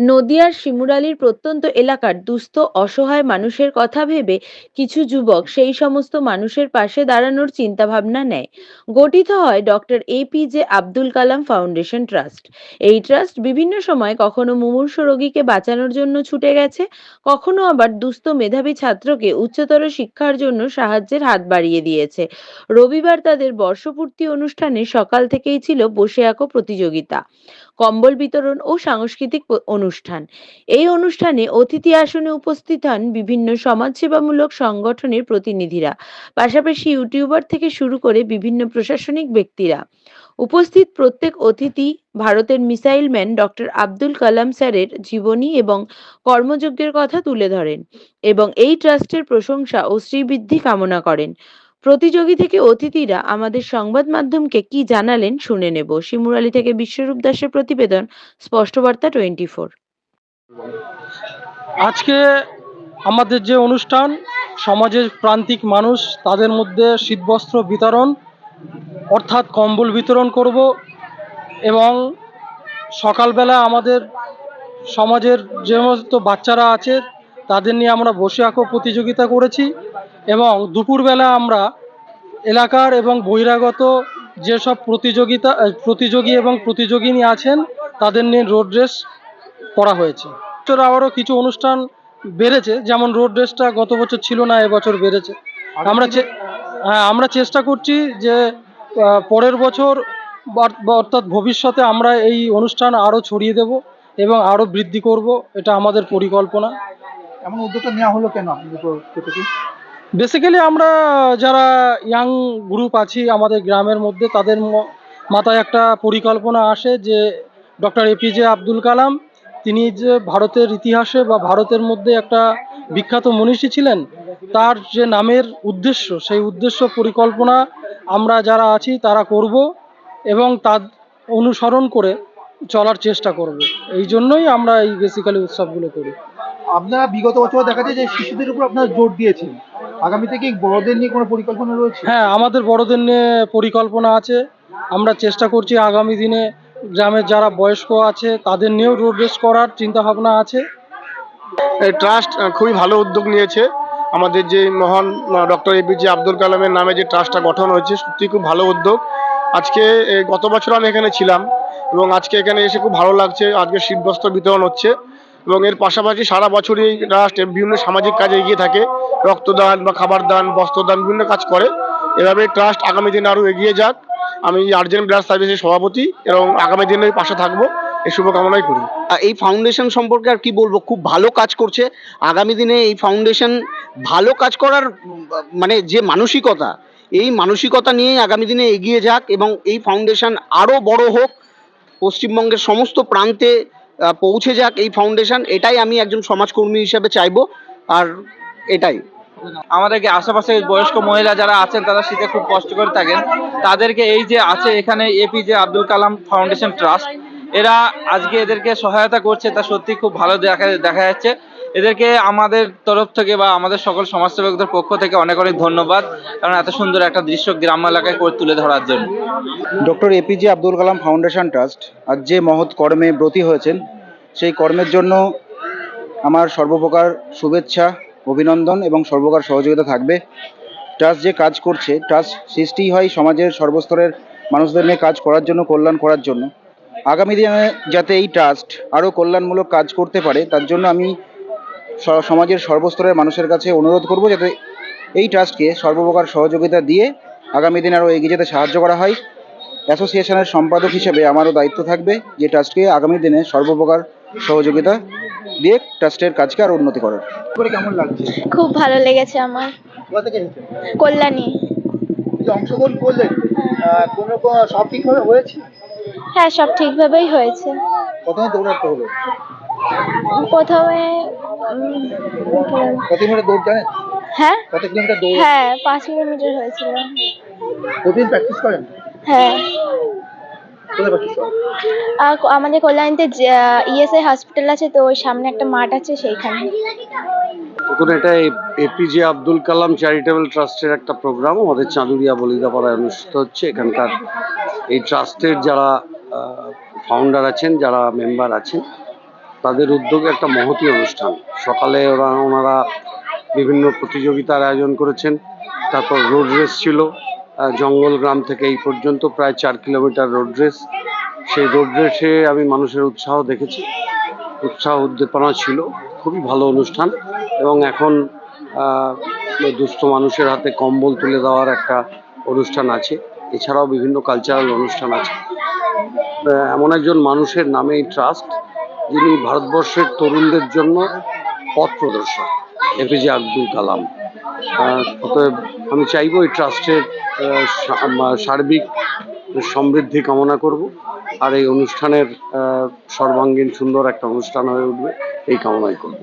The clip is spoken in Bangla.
নদিয়ার শিমুরালির প্রত্যন্ত এলাকার দুস্থ, অসহায় মানুষের কথা ভেবে কিছু যুবক সেই সমস্ত মানুষের পাশে দাঁড়ানোর চিন্তাভাবনা নেয়। গঠিত হয় doctor APJ Abdul Kalam foundation trust. এই ট্রাস্ট বিভিন্ন সময় কখনো মুমূর্ষ রোগীকে বাঁচানোর জন্য ছুটে গেছে, কখনো আবার দুস্থ মেধাবী ছাত্রকে উচ্চতর শিক্ষার জন্য সাহায্যের হাত বাড়িয়ে দিয়েছে। রবিবার তাদের বর্ষপূর্তি অনুষ্ঠানে সকাল থেকেই ছিল বসে আঁকো প্রতিযোগিতা। কম্বল বিতরণ ও সাংস্কৃতিক অনুষ্ঠান। এই অনুষ্ঠানে অতিথি আসনে উপস্থিত হন বিভিন্ন সমাজসেবামূলক সংগঠনের প্রতিনিধিরা, পাশাপাশি ইউটিউবার থেকে শুরু করে বিভিন্ন প্রশাসনিক ব্যক্তিরা। উপস্থিত প্রত্যেক অতিথি ভারতের missile man doctor Abdul Kalam স্যারের জীবনী এবং কর্মযজ্ঞের কথা তুলে ধরেন এবং এই ট্রাস্টের প্রশংসা ও শ্রীবৃদ্ধি কামনা করেন। প্রতিযোগী থেকে অতিথিরা আমাদের সংবাদ মাধ্যমকে কি জানালেন শুনে নেব। শিমুরালি থেকে বিশ্বরূপ দাসের প্রতিবেদন স্পষ্টবার্তা টোয়েন্টি ফোর আজকে আমাদের যে অনুষ্ঠান, সমাজের প্রান্তিক মানুষ, তাদের মধ্যে শীতবস্ত্র বিতরণ, অর্থাৎ কম্বল বিতরণ করব এবং সকালবেলা আমাদের সমাজের যে সমস্ত বাচ্চারা আছে, তাদের নিয়ে আমরা বসে আঁকো প্রতিযোগিতা করেছি এবং দুপুরবেলা আমরা এলাকার এবং বহিরাগত যেসব প্রতিযোগিতা প্রতিযোগী এবং প্রতিযোগিনী আছেন তাদের নিয়ে রোড রেস করা হয়েছে। বছর আবারও কিছু অনুষ্ঠান বেড়েছে যেমন রোড রেসটা গত বছর ছিল না এবছর বেড়েছে। আমরা হ্যাঁ আমরা চেষ্টা করছি যে পরের বছর অর্থাৎ ভবিষ্যতে আমরা এই অনুষ্ঠান আরও ছড়িয়ে দেব এবং আরও বৃদ্ধি করব এটা আমাদের পরিকল্পনা। এমন উদ্যোগটা নেওয়া হলো কেন আপনাদের বেসিক্যালি আমরা যারা ইয়াং গ্রুপ আছি আমাদের গ্রামের মধ্যে, তাদের মাথায় একটা পরিকল্পনা আসে যে ডক্টর এপিজে আব্দুল কালাম তিনি যে ভারতের ইতিহাসে বা ভারতের মধ্যে একটা বিখ্যাত মনীষী ছিলেন, তার যে নামের উদ্দেশ্য, সেই উদ্দেশ্য পরিকল্পনা আমরা যারা আছি তারা করব এবং তার অনুসরণ করে চলার চেষ্টা করব। এই জন্যই আমরা এই বেসিক্যালি উৎসবগুলো করি। আপনারা বিগত বছর দেখা যায় যে শিশুদের উপর আপনারা জোর দিয়েছেন। আগামী থেকে বড়দের নিয়ে কোনো পরিকল্পনা রয়েছে? হ্যাঁ আমাদের বড়দের নিয়ে পরিকল্পনা আছে। আমরা চেষ্টা করছি আগামী দিনে গ্রামের যারা বয়স্ক আছে তাদের নিয়েও রোড রেস করার চিন্তা ভাবনা আছে। এই ট্রাস্ট খুবই ভালো উদ্যোগ নিয়েছে। আমাদের যে মহান ডক্টর এপিজে আব্দুল কালামের নামে যে ট্রাস্টটা গঠন হয়েছে সত্যি খুব ভালো উদ্যোগ। আজকে গত বছর আমি এখানে ছিলাম এবং আজকে এখানে এসে খুব ভালো লাগছে। আজকে শীতবস্ত্র বিতরণ হচ্ছে। এবং এর পাশাপাশি সারা বছরই ট্রাস্ট বিভিন্ন সামাজিক কাজে এগিয়ে থাকে। রক্তদান বা খাবার দান বস্ত্রদান বিভিন্ন কাজ করে। এভাবে ট্রাস্ট আগামী দিনে আরও এগিয়ে যাক। আমি আর্জেন্ট ব্লাড সার্ভিসের সভাপতি এবং আগামী দিনে পাশে থাকব। এই শুভকামনাই করি। এই ফাউন্ডেশন সম্পর্কে আর কি বলব? খুব ভালো কাজ করছে। আগামী দিনে এই ফাউন্ডেশন ভালো কাজ করার মানে যে মানসিকতা, এই মানসিকতা নিয়ে আগামী দিনে এগিয়ে যাক এবং এই ফাউন্ডেশন আরও বড় হোক। পশ্চিমবঙ্গের সমস্ত প্রান্তে পৌঁছে যাক এই ফাউন্ডেশন এটাই আমি একজন সমাজকর্মী হিসেবে চাইব, আর এটাই। আমাদেরকে আশেপাশে বয়স্ক মহিলা যারা আছেন, তারা শীতে খুব কষ্ট করে থাকেন। তাদেরকে এই যে আছে এখানে APJ Abdul Kalam foundation trust এরা আজকে এদেরকে সহায়তা করছে, তা সত্যি খুব ভালো দেখা দেখা যাচ্ছে। এদেরকে আমাদের তরফ থেকে বা আমাদের সকল সমাজসেবকদের পক্ষ থেকে অনেক অনেক ধন্যবাদ, কারণ এত সুন্দর একটা দৃশ্য গ্রাম এলাকায় করে তুলে ধরার জন্য। Doctor APJ Abdul Kalam foundation trust আজ যে মহৎ কর্মে ব্রতী হয়েছেন, সেই কর্মের জন্য আমার সর্বপ্রকার শুভেচ্ছা, অভিনন্দন এবং সর্বপ্রকার সহযোগিতা থাকবে। ট্রাস্ট যে কাজ করছে, ট্রাস্ট সৃষ্টি হয় সমাজের সর্বস্তরের মানুষদের নিয়ে কাজ করার জন্য, কল্যাণ করার জন্য। আগামী দিনে যাতে এই ট্রাস্ট আরও কল্যাণমূলক কাজ করতে পারে, তার জন্য আমি সমাজের সর্বস্তরের মানুষের কাছে অনুরোধ করব যাতে এই ট্রাস্টকে সর্বপ্রকার সহযোগিতা দিয়ে আগামী দিনে আরও এগিয়ে যেতে সাহায্য করা হয়। অ্যাসোসিয়েশনের সম্পাদক হিসেবে আমারও দায়িত্ব থাকবে যে ট্রাস্টকে আগামী দিনে সর্বপ্রকার সহযোগিতা দিয়ে ট্রাস্টের কাজকে আরও উন্নতি করার। কেমন লাগছে? খুব ভালো লেগেছে আমার। কল্যাণী। অংশগ্রহণ করলেন কোনো সব ঠিকভাবে হয়েছে? হ্যাঁ সব ঠিকভাবেই হয়েছে। প্রথমে দৌড়াতে প্রথমে কত কিলোমিটার দৌড় জানেন? হ্যাঁ? কত কিলোমিটার দৌড়? হ্যাঁ পাঁচ কিলোমিটার হয়েছিল। প্রতিদিন প্র্যাকটিস করেন? হ্যাঁ। আমাদের কল্যাণীতে ইএসআই হসপিটাল আছে তো ওই সামনে একটা মাঠ আছে সেইখানে। দেখুন এটা এপিজে আব্দুল কালাম চ্যারিটেবল ট্রাস্টের একটা প্রোগ্রাম। আমাদের চাঁদুরিয়া বলিদাপাড়ায় অনুষ্ঠিত হচ্ছে। এখানকার এই ট্রাস্টের যারা ফাউন্ডার আছেন যারা মেম্বার আছেন তাদের উদ্যোগে একটা মহতি অনুষ্ঠান। সকালে ওরা, ওনারা বিভিন্ন প্রতিযোগিতার আয়োজন করেছেন। তারপর রোড রেস ছিল। জঙ্গল গ্রাম থেকে এই পর্যন্ত প্রায় চার কিলোমিটার রোড রেস। সেই রোড রেসে আমি মানুষের উৎসাহ দেখেছি। উৎসাহ, উদ্দীপনা ছিল। খুবই ভালো অনুষ্ঠান। এবং এখন দুস্থ মানুষের হাতে কম্বল তুলে দেওয়ার একটা অনুষ্ঠান আছে। এছাড়াও বিভিন্ন কালচারাল অনুষ্ঠান আছে। এমন একজন মানুষের নামে এই ট্রাস্ট যিনি ভারতবর্ষের তরুণদের জন্য পথ প্রদর্শক এপিজে আব্দুল কালাম। অতএব আমি চাইব এই ট্রাস্টের সার্বিক সমৃদ্ধি কামনা করব, আর এই অনুষ্ঠানের সর্বাঙ্গীন সুন্দর একটা অনুষ্ঠান হয়ে উঠবে, এই কামনাই করব।